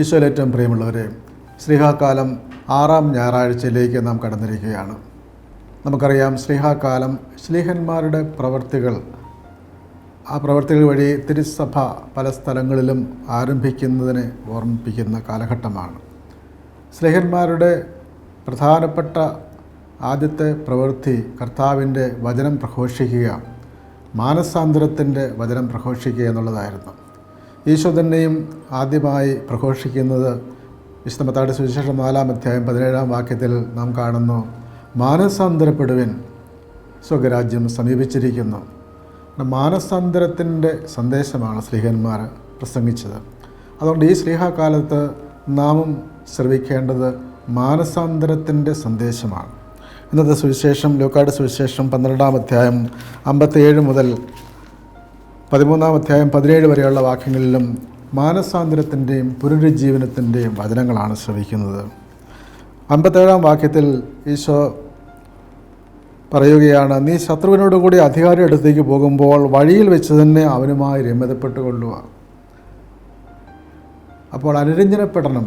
ഈശോയിലേറ്റവും പ്രിയമുള്ളവരെ ശ്രീഹാകാലം ആറാം ഞായറാഴ്ചയിലേക്ക് നാം കടന്നിരിക്കുകയാണ്. നമുക്കറിയാം ശ്രീഹാകാലം ശ്ലീഹന്മാരുടെ പ്രവർത്തികൾ. ആ പ്രവർത്തികൾ വഴി തിരുസഭ പല സ്ഥലങ്ങളിലും ആരംഭിക്കുന്നതിനെ ഓർമ്മിപ്പിക്കുന്ന കാലഘട്ടമാണ്. സ്ലേഹന്മാരുടെ പ്രധാനപ്പെട്ട ആദ്യത്തെ പ്രവൃത്തി കർത്താവിന്റെ വചനം പ്രഘോഷിക്കുക മാനസാന്തരത്തിന്റെ വചനം പ്രഘോഷിക്കുക എന്നുള്ളതായിരുന്നു. ഈശോ തന്നെയും ആദ്യമായി പ്രഘോഷിക്കുന്നത് വിശുദ്ധമത്താട് സുവിശേഷം നാലാം അധ്യായം പതിനേഴാം വാക്യത്തിൽ നാം കാണുന്നു. മാനസാന്തരപ്പെടുവിൻ സ്വകരാജ്യം സമീപിച്ചിരിക്കുന്നു. മാനസാന്തരത്തിന്റെ സന്ദേശമാണ് ശ്രീഹന്മാർ പ്രസംഗിച്ചത്. അതുകൊണ്ട് ഈ സ്ത്രീഹാകാലത്ത് നാമും ശ്രവിക്കേണ്ടത് മാനസാന്തരത്തിന്റെ സന്ദേശമാണ്. ഇന്നത്തെ സുവിശേഷം ലോക്കാട് സുവിശേഷം പന്ത്രണ്ടാം അധ്യായം അമ്പത്തിയേഴ് മുതൽ പതിമൂന്നാം അധ്യായം പതിനേഴ് വരെയുള്ള വാക്യങ്ങളിലും മാനസാന്തരത്തിന്റെയും പുനരുജ്ജീവനത്തിന്റെയും വചനങ്ങളാണ് ശ്രവിക്കുന്നത്. അമ്പത്തേഴാം വാക്യത്തിൽ ഈശോ പറയുകയാണ് നീ ശത്രുവിനോട് കൂടി അധികാരി അടുത്തേക്ക് പോകുമ്പോൾ വഴിയിൽ വെച്ച് തന്നെ അവനുമായി രമ്യതപ്പെട്ടുകൊള്ളുക. അപ്പോൾ അനുരഞ്ജനപ്പെടണം.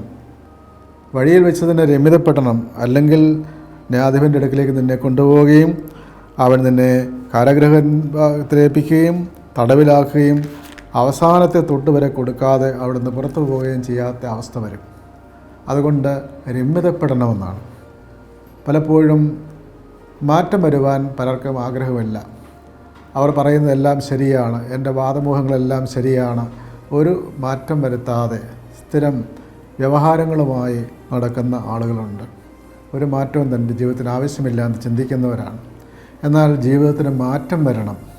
വഴിയിൽ വെച്ച് തന്നെ രമ്യതപ്പെടണം. അല്ലെങ്കിൽ ന്യായാധിപന്റെ അടുക്കിലേക്ക് നിന്നെ കൊണ്ടുപോവുകയും അവൻ നിന്നെ കാരാഗ്രഹത്തിലേൽപ്പിക്കുകയും തടവിലാക്കുകയും അവസാനത്തെ തൊട്ട് വരെ കൊടുക്കാതെ അവിടുന്ന് പുറത്തു പോവുകയും ചെയ്യാത്ത അവസ്ഥ വരും. അതുകൊണ്ട് രമ്യതപ്പെടണമെന്നാണ്. പലപ്പോഴും മാറ്റം വരുവാൻ പലർക്കും ആഗ്രഹമില്ല. അവർ പറയുന്നതെല്ലാം ശരിയാണ് എന്റെ വാദമോഹങ്ങളെല്ലാം ശരിയാണ്. ഒരു മാറ്റം വരുത്താതെ സ്ഥിരം വ്യവഹാരങ്ങളുമായി നടക്കുന്ന ആളുകളുണ്ട്. ഒരു മാറ്റവും തന്റെ ജീവിതത്തിന് ആവശ്യമില്ല എന്ന് ചിന്തിക്കുന്നവരാണ്. എന്നാൽ ജീവിതത്തിന് മാറ്റം വരണം.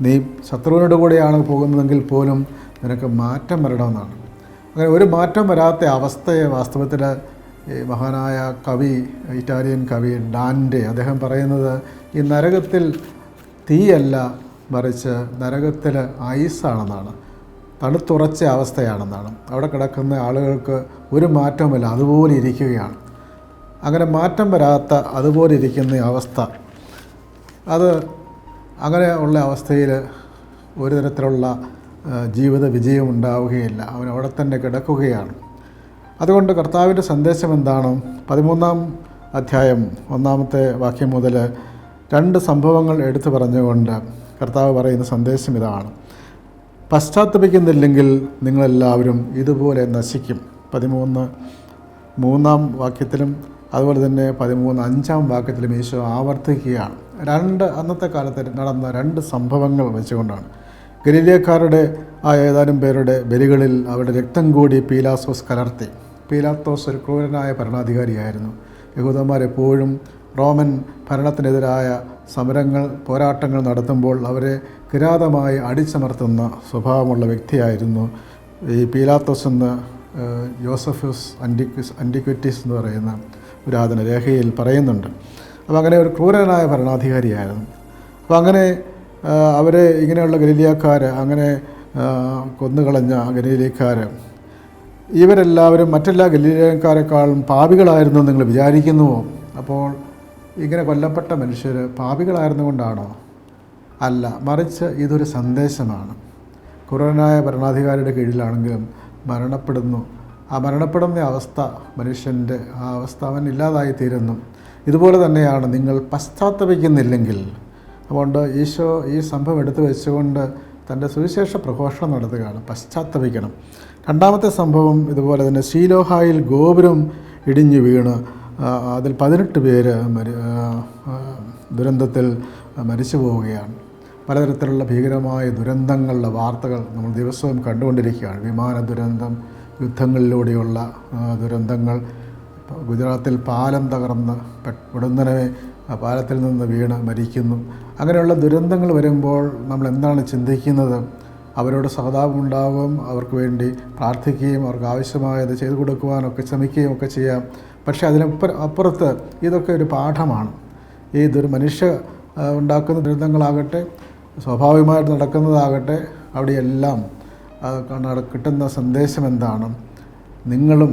നീ ശത്രുവിനോട് കൂടെയാണ് പോകുന്നതെങ്കിൽ പോലും നിനക്ക് മാറ്റം വരണമെന്നാണ്. അങ്ങനെ ഒരു മാറ്റം വരാത്ത അവസ്ഥയെ വാസ്തവത്തിൽ ഈ മഹാനായ കവി ഇറ്റാലിയൻ കവി ഡാൻഡെ അദ്ദേഹം പറയുന്നത് ഈ നരകത്തിൽ തീയല്ല മറിച്ച് നരകത്തിൽ ഐസാണെന്നാണ്. തണുത്തുറച്ച അവസ്ഥയാണെന്നാണ്. അവിടെ കിടക്കുന്ന ആളുകൾക്ക് ഒരു മാറ്റവുമില്ല അതുപോലെ ഇരിക്കുകയാണ്. അങ്ങനെ മാറ്റം വരാത്ത അതുപോലെ ഇരിക്കുന്ന അവസ്ഥ. അത് അങ്ങനെ ഉള്ള അവസ്ഥയിൽ ഒരു തരത്തിലുള്ള ജീവിത വിജയം ഉണ്ടാവുകയില്ല. അവൻ അവിടെ തന്നെ കിടക്കുകയാണ്. അതുകൊണ്ട് കർത്താവിന്റെ സന്ദേശം എന്താണ്? പതിമൂന്നാം അധ്യായം ഒന്നാമത്തെ വാക്യം മുതൽ രണ്ട് സംഭവങ്ങൾ എടുത്തു പറഞ്ഞുകൊണ്ട് കർത്താവ് പറയുന്ന സന്ദേശം ഇതാണ്. പശ്ചാത്തപിക്കുന്നില്ലെങ്കിൽ നിങ്ങളെല്ലാവരും ഇതുപോലെ നശിക്കും. പതിമൂന്ന് മൂന്നാം വാക്യത്തിലും അതുപോലെ തന്നെ പതിമൂന്ന് അഞ്ചാം വാക്യത്തിലും ഈശോ ആവർത്തിക്കുകയാണ്. രണ്ട് അന്നത്തെ കാലത്ത് നടന്ന രണ്ട് സംഭവങ്ങൾ വെച്ചുകൊണ്ടാണ്. ഗലീലിയക്കാരുടെ ആ ഏതാനും പേരുടെ ബലികളിൽ അവരുടെ രക്തം കൂടി പീലാസോസ് കലർത്തി. പീലാത്തോസ് ഒരു ക്രൂരനായ ഭരണാധികാരിയായിരുന്നു. യഹൂദന്മാരെപ്പോഴും റോമൻ ഭരണത്തിനെതിരായ സമരങ്ങൾ പോരാട്ടങ്ങൾ നടത്തുമ്പോൾ അവരെ കിരാതമായി അടിച്ചമർത്തുന്ന സ്വഭാവമുള്ള വ്യക്തിയായിരുന്നു ഈ പീലാത്തോസ് എന്ന് ജോസഫസ് അന്റിക്വിസ് അന്റിക്വിറ്റീസ് എന്ന് പറയുന്ന പുരാതന രേഖയിൽ പറയുന്നുണ്ട്. അപ്പോൾ അങ്ങനെ ഒരു ക്രൂരനായ ഭരണാധികാരിയായിരുന്നു. അപ്പോൾ അങ്ങനെ അവരെ ഇങ്ങനെയുള്ള ഗലീലിയക്കാർ അങ്ങനെ കൊന്നുകളഞ്ഞ ഗലീലിയക്കാർ ഇവരെല്ലാവരും മറ്റെല്ലാ ഗലീലിയക്കാരെക്കാളും പാപികളായിരുന്നു നിങ്ങൾ വിചാരിക്കുന്നുവോ? അപ്പോൾ ഇങ്ങനെ കൊല്ലപ്പെട്ട മനുഷ്യർ പാപികളായിരുന്നുകൊണ്ടാണോ? അല്ല മറിച്ച് ഇതൊരു സന്ദേശമാണ്. ക്രൂരനായ ഭരണാധികാരിയുടെ കീഴിലാണെങ്കിലും മരണപ്പെടുന്നു. ആ മരണപ്പെടുന്ന അവസ്ഥ മനുഷ്യന്റെ ആ അവസ്ഥ അവൻ ഇല്ലാതായി തീരുന്നു ഇതുപോലെ തന്നെയാണ് നിങ്ങൾ പശ്ചാത്തപിക്കുന്നില്ലെങ്കിൽ. അതുകൊണ്ട് ഈശോ ഈ സംഭവം എടുത്തു വെച്ചുകൊണ്ട് തന്റെ സുവിശേഷ പ്രഘോഷണം നടത്തുകയാണ്. പശ്ചാത്തപിക്കണം. രണ്ടാമത്തെ സംഭവം ഇതുപോലെ തന്നെ ശീലോഹായിൽ ഗോപുരം ഇടിഞ്ഞു വീണ് അതിൽ പതിനെട്ട് പേര് മരി ദുരന്തത്തിൽ മരിച്ചു പോവുകയാണ്. പലതരത്തിലുള്ള ഭീകരമായ ദുരന്തങ്ങളുടെ വാർത്തകൾ നമ്മൾ ദിവസവും കണ്ടുകൊണ്ടിരിക്കുകയാണ്. വിമാന ദുരന്തം യുദ്ധങ്ങളിലൂടെയുള്ള ദുരന്തങ്ങൾ ഗുജറാത്തിൽ പാലം തകർന്ന് ഉടന്തനെ പാലത്തിൽ നിന്ന് വീണ് മരിക്കുന്നു. അങ്ങനെയുള്ള ദുരന്തങ്ങൾ വരുമ്പോൾ നമ്മൾ എന്താണ് ചിന്തിക്കുന്നത്? അവരോട് സഹതാപമുണ്ടാകും അവർക്ക് വേണ്ടി പ്രാർത്ഥിക്കുകയും അവർക്ക് ആവശ്യമായത് ചെയ്തു കൊടുക്കുവാനൊക്കെ ശ്രമിക്കുകയും ഒക്കെ ചെയ്യാം. പക്ഷേ അതിനപ്പുറ അപ്പുറത്ത് ഇതൊക്കെ ഒരു പാഠമാണ്. ഈ ദുരു മനുഷ്യ ഉണ്ടാക്കുന്ന ദുരിതങ്ങളാകട്ടെ സ്വാഭാവികമായിട്ട് നടക്കുന്നതാകട്ടെ അവിടെയെല്ലാം കിട്ടുന്ന സന്ദേശം എന്താണ്? നിങ്ങളും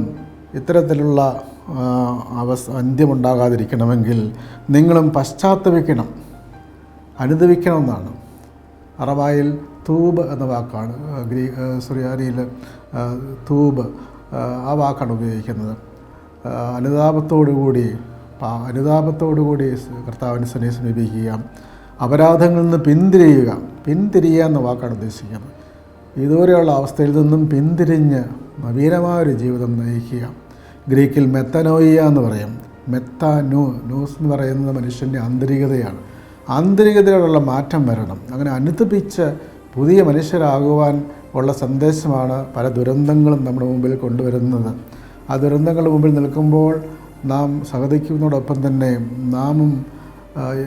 ഇത്തരത്തിലുള്ള അവസ് അന്ത്യമുണ്ടാകാതിരിക്കണമെങ്കിൽ നിങ്ങളും പശ്ചാത്തപിക്കണം. അനുദവിക്കണമെന്നാണ്. അറബായിൽ തൂബ് എന്ന വാക്കാണ് ഗ്രീ സുറിയാനിയിൽ തൂബ് ആ, വാക്കാണ് ഉപയോഗിക്കുന്നത്. അനുതാപത്തോടുകൂടി അനുതാപത്തോടുകൂടി കർത്താവിനെ സനെ സമീപിക്കുക അപരാധങ്ങളിൽ നിന്ന് പിന്തിരിയുക പിന്തിരിയുക എന്ന വാക്കാണ് ഉദ്ദേശിക്കുന്നത്. ഇതുവരെയുള്ള അവസ്ഥയിൽ നിന്നും പിന്തിരിഞ്ഞ് നവീനമായൊരു ജീവിതം നയിക്കുക ഗ്രീക്കിൽ മെത്തനോയിയ എന്ന് പറയും. മെത്താനോ നോസ് എന്ന് പറയുന്നത് മനുഷ്യന്റെ ആന്തരികതയാണ്. ആന്തരികതയോടുള്ള മാറ്റം വരണം. അങ്ങനെ അനുദിപ്പിച്ച് പുതിയ മനുഷ്യരാകുവാൻ ഉള്ള സന്ദേശമാണ് പല ദുരന്തങ്ങളും നമ്മുടെ മുമ്പിൽ കൊണ്ടുവരുന്നത്. ആ ദുരന്തങ്ങളുടെ മുമ്പിൽ നിൽക്കുമ്പോൾ നാം സഹതിക്കുന്നതോടൊപ്പം തന്നെ നാമും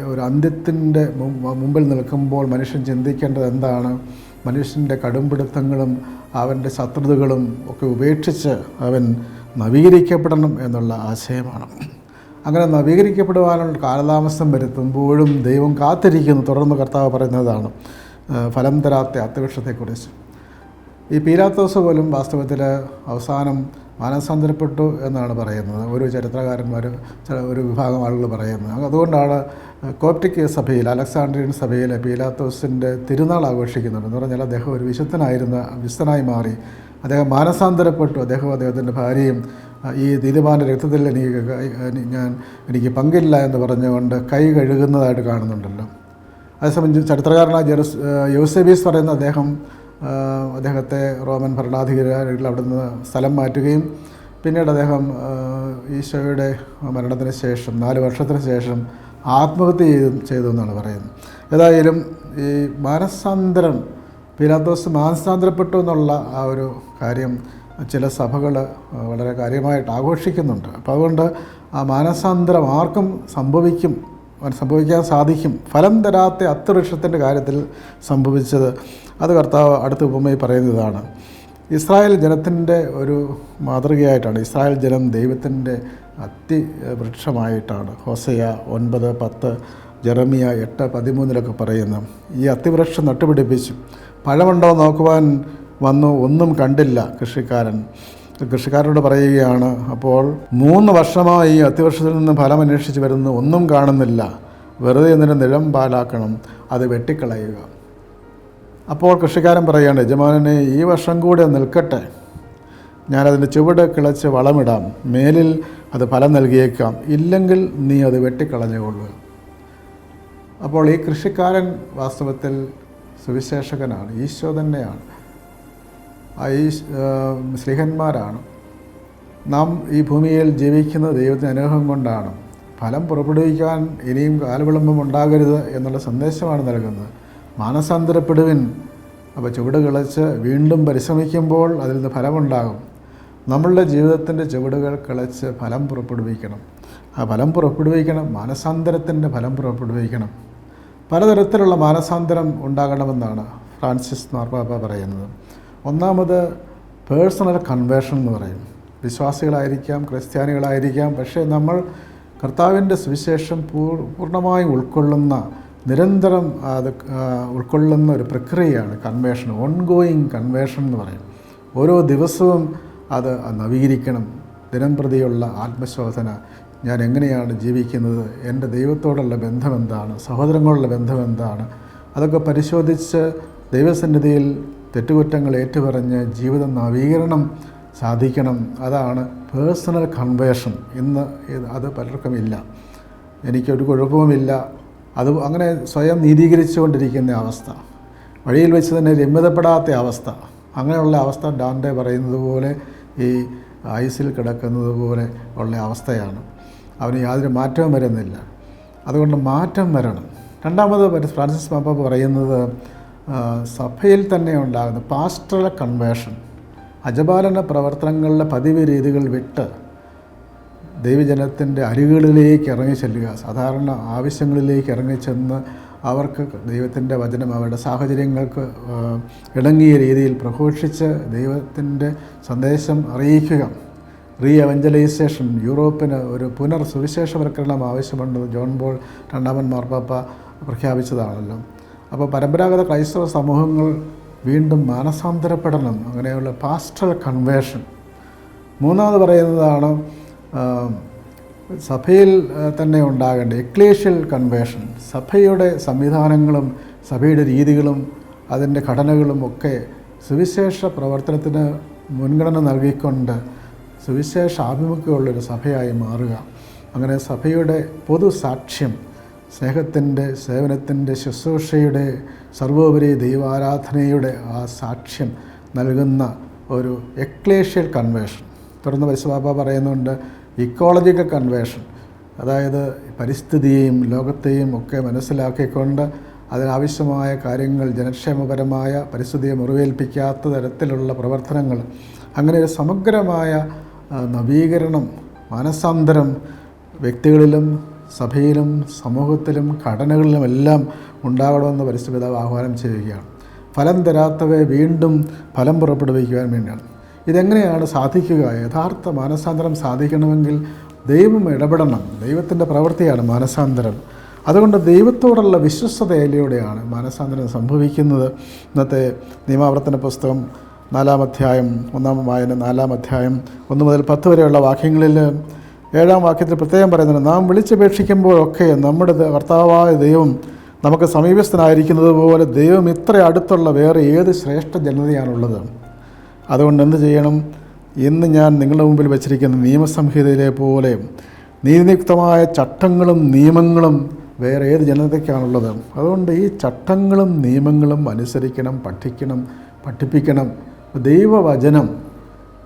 ഒരു അന്ത്യത്തിന്റെ മുമ്പിൽ നിൽക്കുമ്പോൾ മനുഷ്യൻ ചിന്തിക്കേണ്ടത് എന്താണ്? മനുഷ്യന്റെ കടുംപിടുത്തങ്ങളും അവന്റെ ശത്രുതകളും ഒക്കെ ഉപേക്ഷിച്ച് അവൻ നവീകരിക്കപ്പെടണം എന്നുള്ള ആശയമാണ്. അങ്ങനെ നവീകരിക്കപ്പെടുവാനുള്ള കാലതാമസം വരുത്തുമ്പോഴും ദൈവം കാത്തിരിക്കുന്നു. തുടർന്ന് കർത്താവ് പറയുന്നതാണ് ഫലം തരാത്ത അത്യവൃക്ഷത്തെക്കുറിച്ച് ഈ പീരാത്തോസ് പോലും വാസ്തവത്തിൽ അവസാനം മാനസാന്തരപ്പെട്ടു എന്നാണ് പറയുന്നത്. ഒരു ചരിത്രകാരന്മാർ ഒരു വിഭാഗം ആളുകൾ പറയുന്നത്. അതുകൊണ്ടാണ് കോപ്റ്റിക് സഭയിൽ അലക്സാണ്ട്രിയൻ സഭയിൽ പീലാത്തോസിന്റെ തിരുനാൾ ആഘോഷിക്കുന്നുണ്ട് എന്ന് പറഞ്ഞാൽ അദ്ദേഹം ഒരു വിശുദ്ധനായിരുന്ന വിശുദ്ധനായി മാറി അദ്ദേഹം മാനസാന്തരപ്പെട്ടു. അദ്ദേഹം അദ്ദേഹത്തിന്റെ ഭാര്യയും ഈ നീതിമാന്റെ രക്തത്തിൽ എനിക്ക് ഞാൻ എനിക്ക് പങ്കില്ല എന്ന് പറഞ്ഞുകൊണ്ട് കൈ കഴുകുന്നതായിട്ട് കാണുന്നുണ്ടല്ലോ. അതേസമയം ചരിത്രകാരനായ ജെറുസ് യൂസബീസ് പറയുന്ന അദ്ദേഹം അദ്ദേഹത്തെ റോമൻ ഭരണാധികാരികൾ അവിടെ നിന്ന് സ്ഥലം മാറ്റുകയും പിന്നീട് അദ്ദേഹം ഈശോയുടെ മരണത്തിന് ശേഷം നാല് വർഷത്തിന് ശേഷം ആത്മഹത്യ ചെയ്തു ചെയ്തു എന്നാണ് പറയുന്നത്. ഏതായാലും ഈ മാനസാന്തരം പീലാത്തോസ് മാനസാന്തരപ്പെട്ടു എന്നുള്ള ആ ഒരു കാര്യം ചില സഭകൾ വളരെ കാര്യമായിട്ട് ആഘോഷിക്കുന്നുണ്ട്. അപ്പോൾ അതുകൊണ്ട് ആ മാനസാന്തരം ആർക്കും സംഭവിക്കും സംഭവിക്കാൻ സാധിക്കും. ഫലം തരാത്ത അത്തവൃക്ഷത്തിന്റെ കാര്യത്തിൽ സംഭവിച്ചത് അത് കർത്താവ് അടുത്ത ഉപമയിൽ പറയുന്നതാണ്. ഇസ്രായേൽ ജനത്തിന്റെ ഒരു മാതൃകയായിട്ടാണ് ഇസ്രായേൽ ജനം ദൈവത്തിന്റെ അത്തിവൃക്ഷമായിട്ടാണ്. ഹോസയ ഒൻപത് പത്ത് ജെറമിയ എട്ട് പതിമൂന്നിലൊക്കെ പറയുന്നു ഈ അത്തിവൃക്ഷം നട്ടുപിടിപ്പിച്ചു. പഴമുണ്ടോ നോക്കുവാൻ വന്നു. ഒന്നും കണ്ടില്ല കൃഷിക്കാരൻ. കൃഷിക്കാരോട് പറയുകയാണ് അപ്പോൾ മൂന്ന് വർഷമായി അത്തിവർഷത്തിൽ നിന്ന് ഫലം അന്വേഷിച്ച് വരുന്നു. ഒന്നും കാണുന്നില്ല. വെറുതെ ഇതിന്റെ നിഴം പാലാക്കണം അത് വെട്ടിക്കളയുക. അപ്പോൾ കൃഷിക്കാരൻ പറയുകയാണ് യജമാനനെ ഈ വർഷം കൂടെ നിൽക്കട്ടെ. ഞാനതിന്റെ ചുവട് കിളച്ച് വളമിടാം. മേലിൽ അത് ഫലം നൽകിയേക്കാം. ഇല്ലെങ്കിൽ നീ അത് വെട്ടിക്കളഞ്ഞുകൊള്ളുക. അപ്പോൾ ഈ കൃഷിക്കാരൻ വാസ്തവത്തിൽ സുവിശേഷകനാണ് ഈശോ തന്നെയാണ്. ആ ഈ സ്ലിഹന്മാരാണ് നാം ഈ ഭൂമിയിൽ ജീവിക്കുന്ന ദൈവത്തിന്റെ അനുഗ്രഹം കൊണ്ടാണ് ഫലം പുറപ്പെടുവിക്കാൻ ഇനിയും കാലവിളംബം ഉണ്ടാകരുത് എന്നുള്ള സന്ദേശമാണ് നൽകുന്നത്. മാനസാന്തരപ്പെടുവിൻ അപ്പോൾ ചുവട് കിളച്ച് വീണ്ടും പരിശ്രമിക്കുമ്പോൾ അതിൽ നിന്ന് ഫലമുണ്ടാകും. നമ്മളുടെ ജീവിതത്തിന്റെ ചുവടുകൾ കിളച്ച് ഫലം പുറപ്പെടുവിക്കണം. ആ ഫലം പുറപ്പെടുവിക്കണം മാനസാന്തരത്തിന്റെ ഫലം പുറപ്പെടുവിക്കണം. പലതരത്തിലുള്ള മാനസാന്തരം ഉണ്ടാകണമെന്നാണ് ഫ്രാൻസിസ് മാർപ്പാപ്പ പറയുന്നത്. ഒന്നാമത് പേഴ്സണൽ കൺവേർഷൻ എന്ന് പറയും. വിശ്വാസികളായിരിക്കാം ക്രിസ്ത്യാനികളായിരിക്കാം പക്ഷേ നമ്മൾ കർത്താവിന്റെ സുവിശേഷം പൂർ പൂർണമായും ഉൾക്കൊള്ളുന്ന നിരന്തരം അത് ഉൾക്കൊള്ളുന്ന ഒരു പ്രക്രിയയാണ് കൺവേർഷൻ ഓൺഗോയിങ് കൺവേർഷൻ എന്ന് പറയും. ഓരോ ദിവസവും അത് നവീകരിക്കണം. ദിനം പ്രതിയുള്ള ആത്മശോധന ഞാൻ എങ്ങനെയാണ് ജീവിക്കുന്നത്? എന്റെ ദൈവത്തോടുള്ള ബന്ധം എന്താണ് സഹോദരങ്ങളോടുള്ള ബന്ധം എന്താണ് അതൊക്കെ പരിശോധിച്ച് ദൈവസന്നിധിയിൽ തെറ്റുകുറ്റങ്ങൾ ഏറ്റുപറഞ്ഞ് ജീവിത നവീകരണം സാധിക്കണം. അതാണ് പേഴ്സണൽ കൺവേർഷൻ. ഇന്ന് അത് പലർക്കും ഇല്ല എനിക്കൊരു കുഴപ്പവുമില്ല. അത് അങ്ങനെ സ്വയം നീതീകരിച്ചുകൊണ്ടിരിക്കുന്ന അവസ്ഥ. വഴിയിൽ വെച്ച് തന്നെ രമ്യതപ്പെടാത്ത അവസ്ഥ. അങ്ങനെയുള്ള അവസ്ഥ ഡാൻഡെ പറയുന്നത് പോലെ ഈ ഐസിൽ കിടക്കുന്നത് പോലെ ഉള്ള അവസ്ഥയാണ്. അവന് യാതൊരു മാറ്റവും വരുന്നില്ല. അതുകൊണ്ട് മാറ്റം വരണം. രണ്ടാമത് ഫ്രാൻസിസ് പാപ്പ പറയുന്നത് സഭയിൽ തന്നെ ഉണ്ടാകുന്ന പാസ്റ്ററൽ കൺവേഷൻ അജപാലന പ്രവർത്തനങ്ങളുടെ പതിവ് രീതികൾ വിട്ട് ദൈവജനത്തിന്റെ അരികുകളിലേക്ക് ഇറങ്ങി ചെല്ലുക സാധാരണ ആവശ്യങ്ങളിലേക്ക് ഇറങ്ങിച്ചെന്ന് അവർക്ക് ദൈവത്തിന്റെ വചനം അവരുടെ സാഹചര്യങ്ങൾക്ക് ഇണങ്ങിയ രീതിയിൽ പ്രഘോഷിച്ച് ദൈവത്തിന്റെ സന്ദേശം അറിയിക്കുക. റീ എവഞ്ചലൈസേഷൻ യൂറോപ്പിന് ഒരു പുനർ സുവിശേഷവൽക്കരണം ആവശ്യമുണ്ടെന്ന് ജോൺ ബോൾ രണ്ടാമൻ മാർപ്പാപ്പ പ്രഖ്യാപിച്ചതാണല്ലോ. അപ്പോൾ പരമ്പരാഗത ക്രൈസ്തവ സമൂഹങ്ങൾ വീണ്ടും മാനസാന്തരപ്പെടണം. അങ്ങനെയുള്ള പാസ്റ്റൽ കൺവേർഷൻ. മൂന്നാമത് പറയുന്നതാണ് സഭയിൽ തന്നെ ഉണ്ടാകേണ്ട എക്ലേഷ്യൽ കൺവേഷൻ സഭയുടെ സംവിധാനങ്ങളും സഭയുടെ രീതികളും അതിന്റെ ഘടനകളും ഒക്കെ സുവിശേഷ പ്രവർത്തനത്തിന് മുൻഗണന നൽകിക്കൊണ്ട് സുവിശേഷ ആഭിമുഖ്യമുള്ളൊരു സഭയായി മാറുക. അങ്ങനെ സഭയുടെ പൊതു സാക്ഷ്യം സ്നേഹത്തിന്റെ സേവനത്തിന്റെ ശുശ്രൂഷയുടെ സർവോപരി ദൈവാരാധനയുടെ ആ സാക്ഷ്യം നൽകുന്ന ഒരു എക്ലേഷ്യൽ കൺവേഷൻ തുടർന്ന് പരിശുബാബ പറയുന്നുണ്ട് ഇക്കോളജിക്കൽ കൺവേഷൻ അതായത് പരിസ്ഥിതിയെയും ലോകത്തെയും ഒക്കെ മനസ്സിലാക്കിക്കൊണ്ട് അതിനാവശ്യമായ കാര്യങ്ങൾ ജനക്ഷേമപരമായ പരിസ്ഥിതിയെ മുറിവേൽപ്പിക്കാത്ത തരത്തിലുള്ള പ്രവർത്തനങ്ങൾ അങ്ങനെ ഒരു സമഗ്രമായ നവീകരണം മാനസാന്തരം വ്യക്തികളിലും സഭയിലും സമൂഹത്തിലും ഘടനകളിലുമെല്ലാം ഉണ്ടാകണമെന്ന് പരിസ്ഥിതിപിതാവ് ആഹ്വാനം ചെയ്യുകയാണ്. ഫലം തരാത്തവയെ വീണ്ടും ഫലം പുറപ്പെടുവിക്കുവാൻ വേണ്ടിയാണ്. ഇതെങ്ങനെയാണ് സാധിക്കുക? യഥാർത്ഥ മാനസാന്തരം സാധിക്കണമെങ്കിൽ ദൈവം ഇടപെടണം. ദൈവത്തിന്റെ പ്രവൃത്തിയാണ് മാനസാന്തരം. അതുകൊണ്ട് ദൈവത്തോടുള്ള വിശ്വസ്തതയിലൂടെയാണ് മാനസാന്തരം സംഭവിക്കുന്നത്. ഇന്നത്തെ നിയമാവർത്തന പുസ്തകം നാലാം അധ്യായം ഒന്നാം വായന നാലാം അധ്യായം ഒന്ന് മുതൽ പത്ത് വരെയുള്ള വാക്യങ്ങളിൽ ഏഴാം വാക്യത്തിൽ പ്രത്യേകം പറയുന്നത് നാം വിളിച്ചപേക്ഷിക്കുമ്പോഴൊക്കെ നമ്മുടെ കർത്താവായ ദൈവം നമുക്ക് സമീപസ്ഥനായിരിക്കുന്നത് പോലെ ദൈവം ഇത്ര അടുത്തുള്ള വേറെ ഏത് ശ്രേഷ്ഠ ജനതയാണുള്ളത്? അതുകൊണ്ട് എന്ത് ചെയ്യണം? ഇന്ന് ഞാൻ നിങ്ങളുടെ മുമ്പിൽ വച്ചിരിക്കുന്ന നിയമസംഹിതയിലെ പോലെ നീതിയുക്തമായ ചട്ടങ്ങളും നിയമങ്ങളും വേറെ ഏത് ജനതയ്ക്കാണുള്ളത്? അതുകൊണ്ട് ഈ ചട്ടങ്ങളും നിയമങ്ങളും അനുസരിക്കണം പഠിക്കണം പഠിപ്പിക്കണം. ദൈവവചനം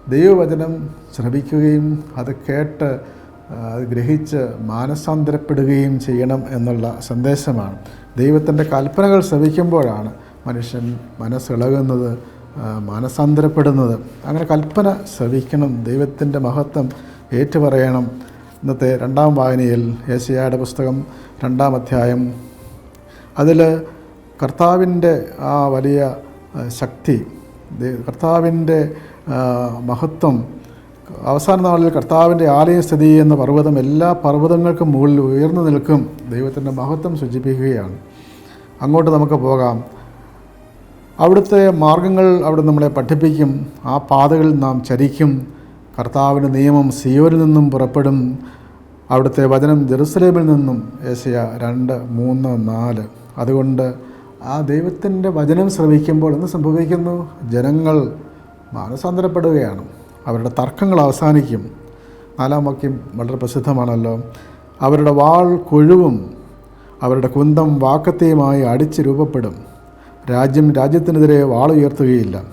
ദൈവവചനം ശ്രവിക്കുകയും അത് കേട്ട് അത് ഗ്രഹിച്ച് മാനസാന്തരപ്പെടുകയും ചെയ്യണം എന്നുള്ള സന്ദേശമാണ്. ദൈവത്തിന്റെ കൽപ്പനകൾ ശ്രവിക്കുമ്പോഴാണ് മനുഷ്യൻ മനസ്സിളകുന്നത് മാനസാന്തരപ്പെടുന്നത് അങ്ങനെ കൽപ്പന ശ്രവിക്കണം. ദൈവത്തിന്റെ മഹത്വം ഏറ്റുപറയണം. ഇന്നത്തെ രണ്ടാം വായനയിൽ ഏശയായുടെ പുസ്തകം രണ്ടാം അധ്യായം. അതിൽ കർത്താവിന്റെ ആ വലിയ ശക്തി കർത്താവിന്റെ മഹത്വം അവസാന നാളിൽ കർത്താവിന്റെ ആലയം സ്ഥിതി എന്ന പർവതം എല്ലാ പർവതങ്ങൾക്കും മുകളിൽ ഉയർന്നു നിൽക്കും. ദൈവത്തിന്റെ മഹത്വം സൂചിപ്പിക്കുകയാണ്. അങ്ങോട്ട് നമുക്ക് പോകാം. അവിടുത്തെ മാർഗങ്ങൾ അവിടെ നമ്മളെ പഠിപ്പിക്കും. ആ പാതകളിൽ നാം ചരിക്കും. കർത്താവിന്റെ നിയമം സിയോരിൽ നിന്നും പുറപ്പെടും. അവിടുത്തെ വചനം ജെറുസലേമിൽ നിന്നും ഏഷ്യ രണ്ട് മൂന്ന് നാല്. അതുകൊണ്ട് ആ ദൈവത്തിന്റെ വചനം ശ്രവിക്കുമ്പോൾ എന്ത് സംഭവിക്കുന്നു? ജനങ്ങൾ മാനസാന്തരപ്പെടുകയാണ്. അവരുടെ തർക്കങ്ങൾ അവസാനിക്കും. നാലാം വാക്യം വളരെ പ്രസിദ്ധമാണല്ലോ. അവരുടെ വാൾ കൊഴുവും അവരുടെ കുന്തം വാക്കത്തെയുമായി അടിച്ച് രൂപപ്പെടും. രാജ്യം രാജ്യത്തിനെതിരെ വാളുയർത്തുകയില്ല.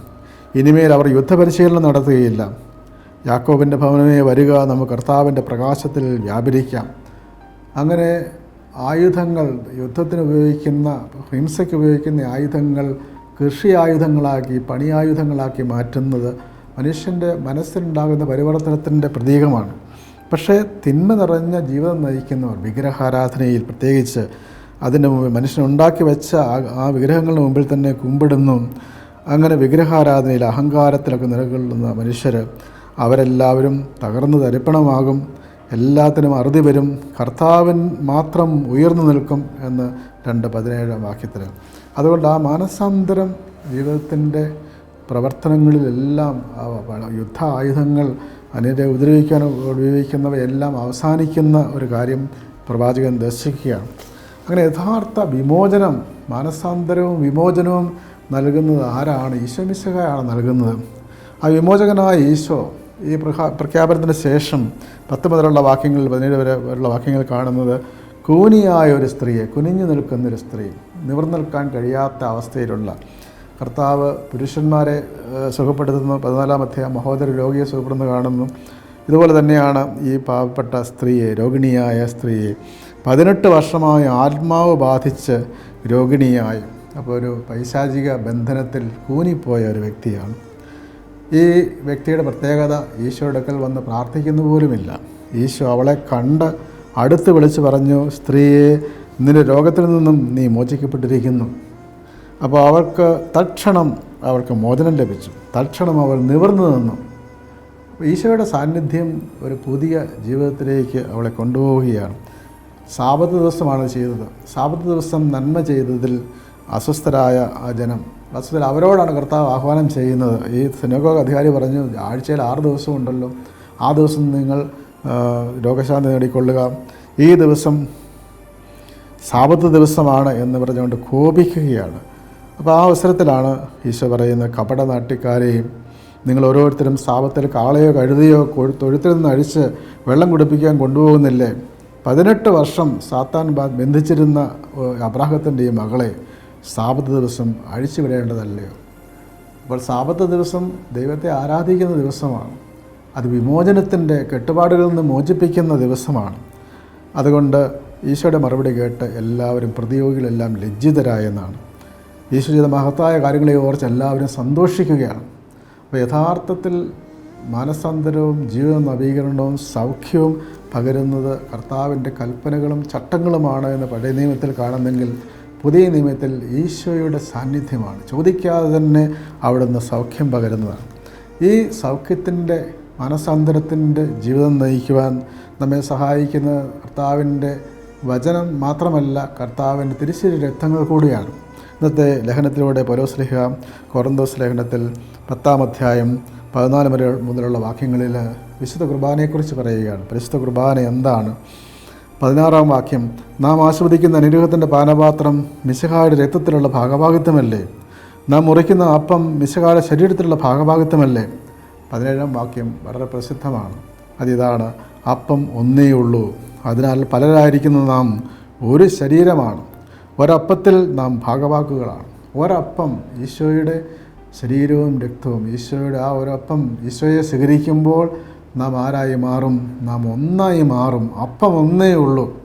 ഇനിമേൽ അവർ യുദ്ധപരിശീലനം നടത്തുകയില്ല. യാക്കോബിന്റെ ഭവനമേ വരിക നമുക്ക് കർത്താവിന്റെ പ്രകാശത്തിൽ വ്യാപരിക്കാം. അങ്ങനെ ആയുധങ്ങൾ യുദ്ധത്തിന് ഉപയോഗിക്കുന്ന ഹിംസയ്ക്ക് ഉപയോഗിക്കുന്ന ആയുധങ്ങൾ കൃഷി ആയുധങ്ങളാക്കി പണിയായുധങ്ങളാക്കി മാറ്റുന്നത് മനുഷ്യന്റെ മനസ്സിലുണ്ടാകുന്ന പരിവർത്തനത്തിന്റെ പ്രതീകമാണ്. പക്ഷേ തിന്മ നിറഞ്ഞ ജീവിതം നയിക്കുന്നവർ വിഗ്രഹാരാധനയിൽ പ്രത്യേകിച്ച് അതിന്റെ മുമ്പിൽ മനുഷ്യനുണ്ടാക്കി വെച്ച ആ- വിഗ്രഹങ്ങളുടെ മുമ്പിൽ തന്നെ കുമ്പിടുന്നു. അങ്ങനെ വിഗ്രഹാരാധനയിൽ അഹങ്കാരത്തിലൊക്കെ നിലകൊള്ളുന്ന മനുഷ്യർ അവരെല്ലാവരും തകർന്നു തരിപ്പണമാകും. എല്ലാത്തിനും അറുതി വരും. കർത്താവൻ മാത്രം ഉയർന്നു നിൽക്കും എന്ന് രണ്ട് പതിനേഴാം വാക്യത്തിൽ. അതുകൊണ്ട് ആ മാനസാന്തരം ജീവിതത്തിന്റെ പ്രവർത്തനങ്ങളിലെല്ലാം യുദ്ധ ആയുധങ്ങൾ അനിരെ ഉപദ്രവിക്കാൻ ഉപയോഗിക്കുന്നവയെല്ലാം അവസാനിക്കുന്ന ഒരു കാര്യം പ്രവാചകൻ ദർശിക്കുകയാണ്. അങ്ങനെ യഥാർത്ഥ വിമോചനം മാനസാന്തരവും വിമോചനവും നൽകുന്നത് ആരാണ്? ഈശോമിശകയാണ് നൽകുന്നത്. ആ വിമോചകനായ ഈശോ ഈ പ്രഖ്യാ പ്രഖ്യാപനത്തിന് ശേഷം പത്ത് മുതലുള്ള വാക്യങ്ങളിൽ പതിനേഴ് വരെ ഉള്ള വാക്യങ്ങൾ കാണുന്നത് കൂനിയായ ഒരു സ്ത്രീയെ കുനിഞ്ഞു നിൽക്കുന്നൊരു സ്ത്രീ നിവർന്നു നിൽക്കാൻ കഴിയാത്ത അവസ്ഥയിലുള്ള കർത്താവ് പുരുഷന്മാരെ സുഖപ്പെടുത്തുന്നു. പതിനാലാം അധ്യായം മഹോദര രോഗിയെ സുഖപ്പെടുന്നു കാണുന്നു. ഇതുപോലെ തന്നെയാണ് ഈ പാവപ്പെട്ട സ്ത്രീയെ രോഗിണിയായ സ്ത്രീയെ പതിനെട്ട് വർഷമായി ആത്മാവ് ബാധിച്ച് രോഗിണിയായി. അപ്പോൾ ഒരു പൈശാചിക ബന്ധനത്തിൽ കൂനിപ്പോയ ഒരു വ്യക്തിയാണ്. ഈ വ്യക്തിയുടെ പ്രത്യേകത ഈശോയുടെ അടുക്കൽ വന്ന് പ്രാർത്ഥിക്കുന്നു പോലുമില്ല. ഈശോ അവളെ കണ്ട് അടുത്ത് വിളിച്ച് പറഞ്ഞു സ്ത്രീയെ നിന്റെ രോഗത്തിൽ നിന്നും നീ മോചിക്കപ്പെട്ടിരിക്കുന്നു. അപ്പോൾ അവൾക്ക് തക്ഷണം അവൾക്ക് മോചനം ലഭിച്ചു. തക്ഷണം അവൾ നിവർന്നു നിന്നു. ഈശോയുടെ സാന്നിധ്യം ഒരു പുതിയ ജീവിതത്തിലേക്ക് അവളെ കൊണ്ടുപോവുകയാണ്. സാപത്ത് ദിവസമാണ് ചെയ്തത്. സാപത്ത് ദിവസം നന്മ ചെയ്തതിൽ അസ്വസ്ഥരായ ആ ജനം. അസ്വസ്ഥർ അവരോടാണ് കർത്താവ് ആഹ്വാനം ചെയ്യുന്നത്. ഈ സിനഗോഗ് അധികാരി പറഞ്ഞു ആഴ്ചയിൽ ആറ് ദിവസം ഉണ്ടല്ലോ. ആ ദിവസം നിങ്ങൾ രോഗശാന്തി നേടിക്കൊള്ളുക. ഈ ദിവസം സാപത്ത് ദിവസമാണ് എന്ന് പറഞ്ഞുകൊണ്ട് കോപിക്കുകയാണ്. അപ്പോൾ ആ അവസരത്തിലാണ് ഈശോ പറയുന്ന കപട നാട്ടിക്കാരെയും നിങ്ങൾ ഓരോരുത്തരും സാപത്തിൽ കാളയോ കഴുതിയോ കൊഴു- തൊഴുത്തിൽ നിന്ന് അഴിച്ച് വെള്ളം കുടിപ്പിക്കാൻ കൊണ്ടുപോകുന്നില്ലേ? പതിനെട്ട് വർഷം സാത്താൻ ബന്ധിച്ചിരുന്ന അബ്രാഹത്തിന്റെ ഈ മകളെ സാപത്ത് ദിവസം അഴിച്ചു വിടേണ്ടതല്ലയോ അപ്പോൾ സാപത്ത് ദിവസം ദൈവത്തെ ആരാധിക്കുന്ന ദിവസമാണ്. അത് വിമോചനത്തിന്റെ കെട്ടുപാടുകളിൽ നിന്ന് മോചിപ്പിക്കുന്ന ദിവസമാണ്. അതുകൊണ്ട് ഈശോയുടെ മറുപടി കേട്ട് എല്ലാവരും പ്രതിയോഗികളെല്ലാം ലജ്ജിതരായെന്നാണ് ഈശോ ചെയ്ത മഹത്തായ കാര്യങ്ങളെ ഓർച്ച് എല്ലാവരും സന്തോഷിക്കുകയാണ്. അപ്പോൾ യഥാർത്ഥത്തിൽ മാനസാന്തരവും ജീവിത നവീകരണവും സൗഖ്യവും പകരുന്നത് കർത്താവിന്റെ കൽപ്പനകളും ചട്ടങ്ങളുമാണ് എന്ന് പഴയ നിയമത്തിൽ കാണുന്നെങ്കിൽ പുതിയ നിയമത്തിൽ ഈശോയുടെ സാന്നിധ്യമാണ്. ചോദിക്കാതെ തന്നെ അവിടുന്ന് സൗഖ്യം പകരുന്നതാണ്. ഈ സൗഖ്യത്തിന്റെ മനസാന്തരത്തിന്റെ ജീവിതം നയിക്കുവാൻ നമ്മെ സഹായിക്കുന്ന കർത്താവിന്റെ വചനം മാത്രമല്ല കർത്താവിന്റെ തിരിച്ചൊരു രക്തങ്ങൾ കൂടിയാണ്. ഇന്നത്തെ ലേഖനത്തിലൂടെ പരോസ്ലിഹ കൊറന്തോസ് ലേഖനത്തിൽ പത്താം അധ്യായം പതിനാല് വരെ മുതലുള്ള വാക്യങ്ങളിൽ വിശുദ്ധ കുർബാനയെക്കുറിച്ച് പറയുകയാണ്. പരിശുദ്ധ കുർബാന എന്താണ്? പതിനാറാം വാക്യം നാം ആസ്വദിക്കുന്ന അനുഗ്രഹത്തിന്റെ പാനപാത്രം മിശഹായുടെ രക്തത്തിലുള്ള ഭാഗഭാഗിത്വമല്ലേ? നാം മുറിക്കുന്ന അപ്പം മിശഹായുടെ ശരീരത്തിലുള്ള ഭാഗഭാഗിത്വമല്ലേ? പതിനേഴാം വാക്യം വളരെ പ്രസിദ്ധമാണ്. അതിതാണ് അപ്പം ഒന്നേ ഉള്ളൂ. അതിനാൽ പലരായിരിക്കുന്ന നാം ഒരു ശരീരമാണ്. ഒരപ്പത്തിൽ നാം ഭാഗവാക്കുകളാണ്. ഒരപ്പം ഈശോയുടെ ശരീരവും രക്തവും ഈശോയുടെ ആ ഒരപ്പം ഈശോയെ സ്വീകരിക്കുമ്പോൾ നാം ആരായി മാറും? നാം ഒന്നായി മാറും. അപ്പം ഒന്നേ ഉള്ളൂ.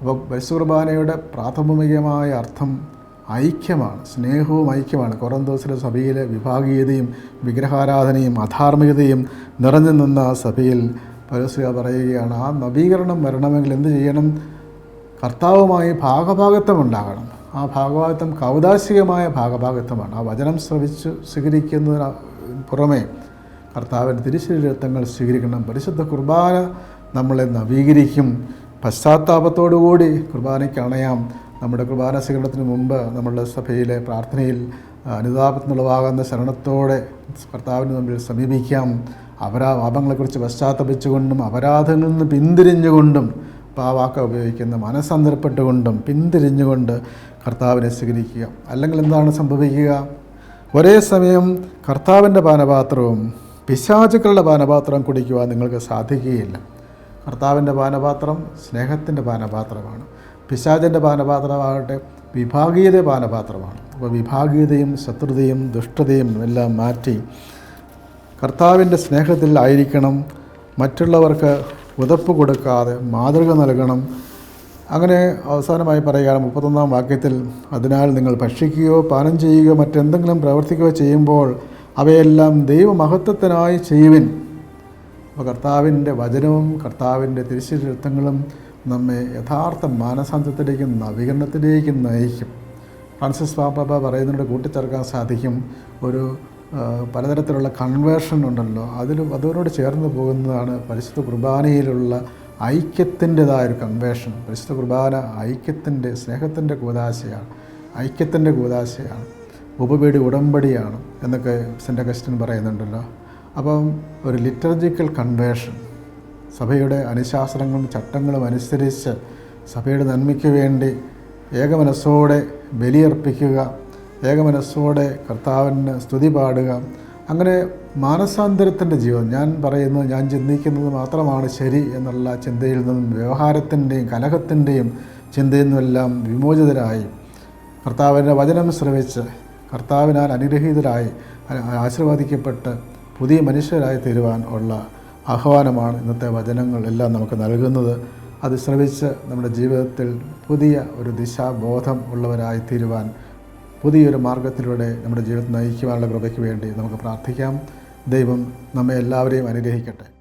അപ്പോൾ ബൈസുകുർബാനയുടെ പ്രാഥമികമായ അർത്ഥം ഐക്യമാണ്. സ്നേഹവും ഐക്യമാണ്. കൊറന്തോസിലെ സഭയിലെ വിഭാഗീയതയും വിഗ്രഹാരാധനയും അധാർമികതയും നിറഞ്ഞു നിന്ന സഭയിൽ പരസ്യ പറയുകയാണ് ആ നവീകരണം വരണമെങ്കിൽ എന്ത് ചെയ്യണം? കർത്താവുമായി ഭാഗഭാഗത്വം ഉണ്ടാകണം. ആ ഭാഗവാദിത്വം കൗതാശികമായ ഭാഗഭാഗത്വമാണ്. ആ വചനം ശ്രവിച്ച് സ്വീകരിക്കുന്നതിന് പുറമെ കർത്താവിന്റെ തിരുശരീരത്വങ്ങൾ സ്വീകരിക്കണം. പരിശുദ്ധ കുർബാന നമ്മളെ നവീകരിക്കും. പശ്ചാത്താപത്തോടുകൂടി കുർബാനയ്ക്ക് അണയാം. നമ്മുടെ കുർബാന സ്വീകരണത്തിന് മുമ്പ് നമ്മളുടെ സഭയിലെ പ്രാർത്ഥനയിൽ അനുതാപത്തിനുള്ളവാകുന്ന ശരണത്തോടെ കർത്താവിന് മുമ്പിൽ സമീപിക്കാം. അപരാ പാപങ്ങളെക്കുറിച്ച് പശ്ചാത്തപിച്ചുകൊണ്ടും അപരാധങ്ങളിൽ നിന്ന് പിന്തിരിഞ്ഞുകൊണ്ടും പാവാക്ക ഉപയോഗിക്കുന്ന മനസ്സന്തരപ്പെട്ടുകൊണ്ടും പിന്തിരിഞ്ഞുകൊണ്ട് കർത്താവിനെ സ്വീകരിക്കുക. അല്ലെങ്കിൽ എന്താണ് സംഭവിക്കുക? ഒരേ സമയം കർത്താവിന്റെ പാനപാത്രവും പിശാചുക്കളുടെ പാനപാത്രവും കുടിക്കുവാൻ നിങ്ങൾക്ക് സാധിക്കുകയില്ല. കർത്താവിന്റെ പാനപാത്രം സ്നേഹത്തിന്റെ പാനപാത്രമാണ്. പിശാചിന്റെ പാനപാത്രമാകട്ടെ വിഭാഗീയത പാനപാത്രമാണ്. അപ്പോൾ വിഭാഗീയതയും ശത്രുതയും ദുഷ്ടതയും എല്ലാം മാറ്റി കർത്താവിന്റെ സ്നേഹത്തിൽ ആയിരിക്കണം. മറ്റുള്ളവർക്ക് ഉതപ്പ് കൊടുക്കാതെ മാതൃക നൽകണം. അങ്ങനെ അവസാനമായി പറയുകയാണ് മുപ്പത്തൊന്നാം വാക്യത്തിൽ അതിനാൽ നിങ്ങൾ ഭക്ഷിക്കുകയോ പാനം ചെയ്യുകയോ മറ്റെന്തെങ്കിലും പ്രവർത്തിക്കുകയോ ചെയ്യുമ്പോൾ അവയെല്ലാം ദൈവമഹത്വത്തിനായി ചെയ്യുവിൻ. അപ്പോൾ കർത്താവിന്റെ വചനവും കർത്താവിന്റെ തിരിച്ചിരുത്തങ്ങളും നമ്മെ യഥാർത്ഥ മാനസാന്തരത്തിലേക്കും നവീകരണത്തിലേക്കും നയിക്കും. ഫ്രാൻസിസ് പാപ്പ പറയുന്നതിനോട് കൂട്ടിച്ചേർക്കാൻ സാധിക്കും. ഒരു പലതരത്തിലുള്ള കൺവേർഷൻ ഉണ്ടല്ലോ. അതിൽ അതിനോട് ചേർന്ന് പോകുന്നതാണ് പരിശുദ്ധ കുർബാനയിലുള്ള ഐക്യത്തിന്റെതായ ഒരു കൺവേർഷൻ പരിശുദ്ധ കുർബാന ഐക്യത്തിന്റെ സ്നേഹത്തിന്റെ കൂതാശയാണ്. ഐക്യത്തിന്റെ കൂതാശയാണ്. ഉപപേടി ഉടമ്പടിയാണ് എന്നൊക്കെ സെന്റ് അഗസ്റ്റിൻ പറയുന്നുണ്ടല്ലോ. അപ്പം ഒരു ലിറ്റർജിക്കൽ കൺവേർഷൻ സഭയുടെ അനുശാസനങ്ങളും ചട്ടങ്ങളും അനുസരിച്ച് സഭയുടെ നന്മയ്ക്ക് വേണ്ടി ഏകമനസ്സോടെ ബലിയർപ്പിക്കുക ഏകമനസ്സോടെ കർത്താവിന് സ്തുതി പാടുക. അങ്ങനെ മാനസാന്തരത്തിന്റെ ജീവൻ ഞാൻ പറയുന്നത് ഞാൻ ചിന്തിക്കുന്നത് മാത്രമാണ് ശരി എന്നുള്ള ചിന്തയിൽ നിന്നും വ്യവഹാരത്തിന്റെയും കലഹത്തിന്റെയും ചിന്തയിൽ നിന്നുമെല്ലാം വിമോചിതരായി. കർത്താവിന്റെ വചനം ശ്രവിച്ച് കർത്താവിനാൽ അനുഗ്രഹീതരായി ആശീർവാദിക്കപ്പെട്ട് പുതിയ മനുഷ്യരായി തീരുവാൻ ഉള്ള ആഹ്വാനമാണ് ഇന്നത്തെ വചനങ്ങൾ എല്ലാം നമുക്ക് നൽകുന്നത്. അത് ശ്രവിച്ച് നമ്മുടെ ജീവിതത്തിൽ പുതിയ ഒരു ദിശാബോധം ഉള്ളവരായി തീരുവാൻ പുതിയൊരു മാർഗത്തിലൂടെ നമ്മുടെ ജീവിതം നയിക്കുവാനുള്ള കൃപയ്ക്ക് വേണ്ടി നമുക്ക് പ്രാർത്ഥിക്കാം. ദൈവം നമ്മെ എല്ലാവരെയും അനുഗ്രഹിക്കട്ടെ.